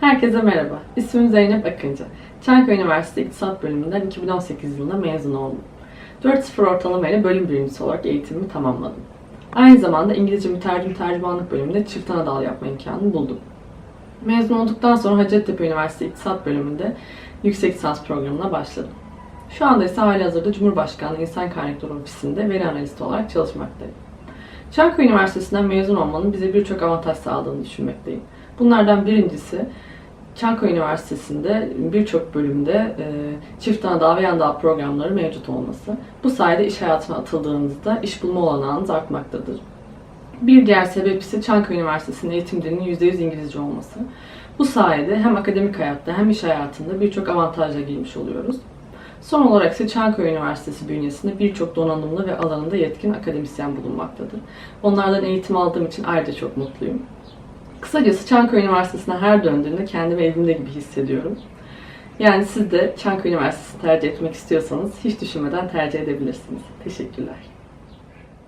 Herkese merhaba. İsmim Zeynep Akıncı. Çankaya Üniversitesi İktisat Bölümünden 2018 yılında mezun oldum. 4.0 ortalama ile bölüm birincisi olarak eğitimimi tamamladım. Aynı zamanda İngilizce mütercim tercümanlık bölümünde çift ana dal yapma imkanı buldum. Mezun olduktan sonra Hacettepe Üniversitesi İktisat Bölümünde yüksek lisans programına başladım. Şu anda ise halihazırda Cumhurbaşkanlığı İnsan Kaynakları Ofisi'nde veri analisti olarak çalışmaktayım. Çankaya Üniversitesi'nden mezun olmanın bize birçok avantaj sağladığını düşünmekteyim. Bunlardan birincisi Çankaya Üniversitesi'nde birçok bölümde e, çift ana ve yan dal programları mevcut olması. Bu sayede iş hayatına atıldığınızda iş bulma olanağınız artmaktadır. Bir diğer sebep ise Çankaya Üniversitesi'nin eğitim dilinin %100 İngilizce olması. Bu sayede hem akademik hayatta hem iş hayatında birçok avantajla girmiş oluyoruz. Son olarak ise Çankaya Üniversitesi bünyesinde birçok donanımlı ve alanında yetkin akademisyen bulunmaktadır. Onlardan eğitim aldığım için ayrıca çok mutluyum. Kısacası Çankaya Üniversitesi'ne her döndüğümde kendimi evimde gibi hissediyorum. Yani siz de Çankaya Üniversitesi tercih etmek istiyorsanız hiç düşünmeden tercih edebilirsiniz. Teşekkürler.